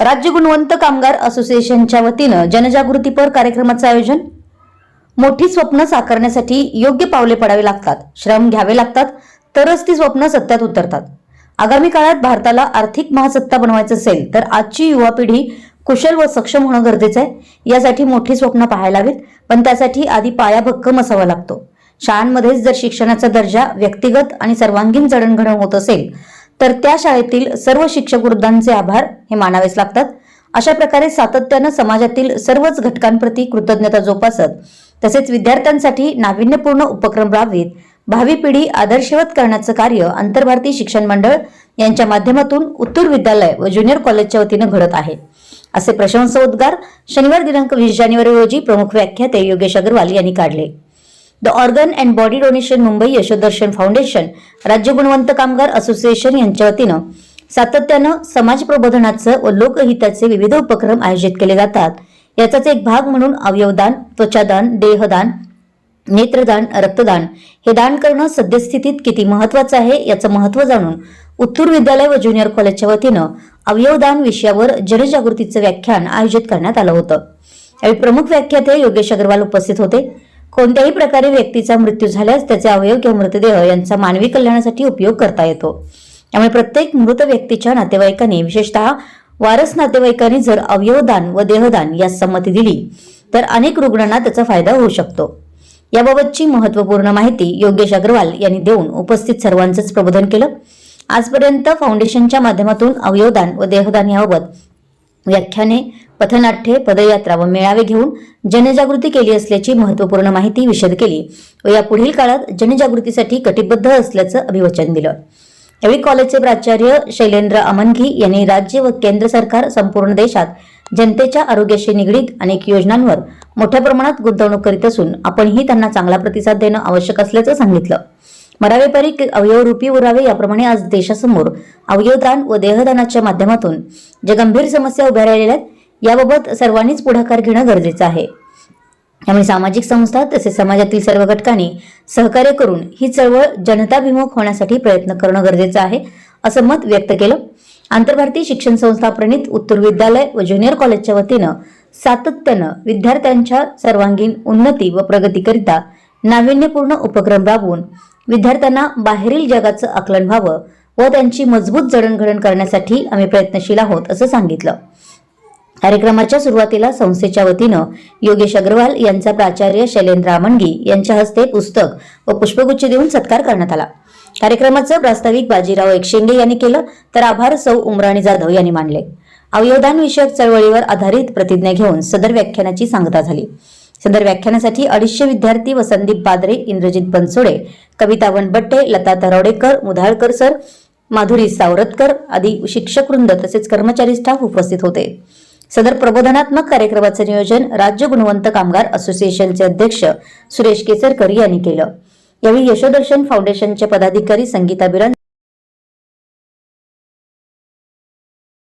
राज्य गुणवंत कामगार असोसिएशनच्या वतीनं जनजागृतीपर कार्यक्रमाचं आयोजन. मोठी स्वप्न साकारण्यासाठी योग्य पावले पडावे लागतात श्रम घ्यावे लागतात तरच ती स्वप्न सत्यात उतरतात. आगामी काळात भारताला आर्थिक महासत्ता बनवायचं असेल तर आजची युवा पिढी कुशल व सक्षम होणं गरजेचं आहे. यासाठी मोठी स्वप्न पाहायला हवीत पण त्यासाठी आधी पाया भक्कम असावा लागतो. शाळांमध्येच जर शिक्षणाचा दर्जा व्यक्तिगत आणि सर्वांगीण जडणघडण होत असेल तर त्या शाळेतील सर्व शिक्षक वृद्धांचे आभार हे मानावेच लागतात. अशा प्रकारे सातत्यानं समाजातील सर्वच घटकांप्रती कृतज्ञता जोपासत तसेच विद्यार्थ्यांसाठी नाविन्यपूर्ण उपक्रम राबवीत भावी पिढी आदर्शवत करण्याचं कार्य आंतरभारतीय शिक्षण मंडळ यांच्या माध्यमातून उत्तूर विद्यालय व ज्युनियर कॉलेजच्या वतीनं घडत आहे. असे प्रशंसोद्गार शनिवार दिनांक वीस जानेवारी रोजी प्रमुख व्याख्याते योगेश अग्रवाल यांनी काढले. The organ and body donation Mumbai Yashodarshan foundation राज्य गुणवंत कामगार असोसिएशन यांच्या वतीनं सातत्यानं समाज प्रबोधनाचं व लोकहिताचे विविध उपक्रम आयोजित केले जातात. याचाच एक भाग म्हणून अवयवदान त्वचादान देहदान नेत्रदान रक्तदान हे दान करणं सद्यस्थितीत किती महत्वाचं आहे याचं महत्त्व जाणून उत्तूर विद्यालय व ज्युनियर कॉलेजच्या वतीनं अवयवदान विषयावर जनजागृतीचं व्याख्यान आयोजित करण्यात आलं होतं. यावेळी प्रमुख व्याख्याते योगेश अग्रवाल उपस्थित होते. कोणत्याही प्रकारे व्यक्तीचा मृत्यू झाल्यास त्याचे अवयव किंवा मृतदेह यांचा मानवी कल्याणासाठी उपयोग करता येतो. त्यामुळे प्रत्येक मृत व्यक्तीच्या नातेवाईकांनी विशेषतः वारस नातेवाईकांनी जर अवयवदान व देहदान यास संमती दिली तर अनेक रुग्णांना त्याचा फायदा होऊ शकतो. याबाबतची महत्त्वपूर्ण माहिती योगेश अग्रवाल यांनी देऊन उपस्थित सर्वांचंच प्रबोधन केलं. आजपर्यंत फाउंडेशनच्या माध्यमातून अवयवदान व देहदान याबाबत व्याख्याने पथनाट्ये पदयात्रा व मेळावे घेऊन जनजागृती केली असल्याची महत्त्वपूर्ण माहिती विशद केली. व या पुढील काळात जनजागृतीसाठी कटिबद्ध असल्याचं अभिवचन दिलं. यावेळी कॉलेजचे प्राचार्य शैलेंद्र अमनघी यांनी राज्य व केंद्र सरकार संपूर्ण देशात जनतेच्या आरोग्याशी निगडीत अनेक योजनांवर मोठ्या प्रमाणात गुंतवणूक करीत असून आपणही त्यांना चांगला प्रतिसाद देणं आवश्यक असल्याचं सांगितलं. मरावेपारी अवयवरूपी उरावे याप्रमाणे आज देशासमोर अवयवदान व देहदानाच्या माध्यमातून ज्या गंभीर समस्या उभ्या राहिलेल्या आहेत. याबाबत सर्वांनीच पुढाकार घेणं गरजेचं आहे. त्यामुळे सामाजिक संस्था तसेच समाजातील सर्व घटकांनी सहकार्य करून ही चळवळ जनताभिमुख होण्यासाठी प्रयत्न करणं गरजेचं आहे असं मत व्यक्त केलं. आंतरभारतीय शिक्षण संस्था प्रणित उत्तर विद्यालय व ज्युनियर कॉलेजच्या वतीनं सातत्यानं विद्यार्थ्यांच्या सर्वांगीण उन्नती व प्रगतीकरिता नाविन्यपूर्ण उपक्रम राबवून विद्यार्थ्यांना बाहेरील जगाचं आकलन व्हावं व त्यांची मजबूत जडणघडण करण्यासाठी आम्ही प्रयत्नशील आहोत असं सांगितलं. कार्यक्रमाच्या सुरुवातीला संस्थेच्या वतीनं योगेश अग्रवाल यांचा प्राचार्य शैलेंद्र आमणगी यांच्या हस्ते पुस्तक व पुष्पगुच्छ देऊन सत्कार करण्यात आला. कार्यक्रमाचं प्रास्ताविक बाजीराव एकशेंगे यांनी केलं तर आभार सौ उमराणी जाधव यांनी मानले. अवयवदान विषयक चळवळीवर आधारित प्रतिज्ञा घेऊन सदर व्याख्यानाची सांगता झाली. सदर व्याख्यानासाठी अडीचशे विद्यार्थी व संदीप बादरे इंद्रजित बनसोडे कविता वनबट्टे लता तरोडेकर मुधाळकर सर माधुरी सावरतकर आदी शिक्षकवृंद तसेच कर्मचारी स्टाफ उपस्थित होते. सदर प्रबोधनात्मक कार्यक्रमाचे नियोजन राज्य गुणवंत कामगार असोसिएशनचे अध्यक्ष सुरेश केसरकर यांनी केलं. यावेळी यशोदर्शन फाउंडेशनचे पदाधिकारी संगीता बिरण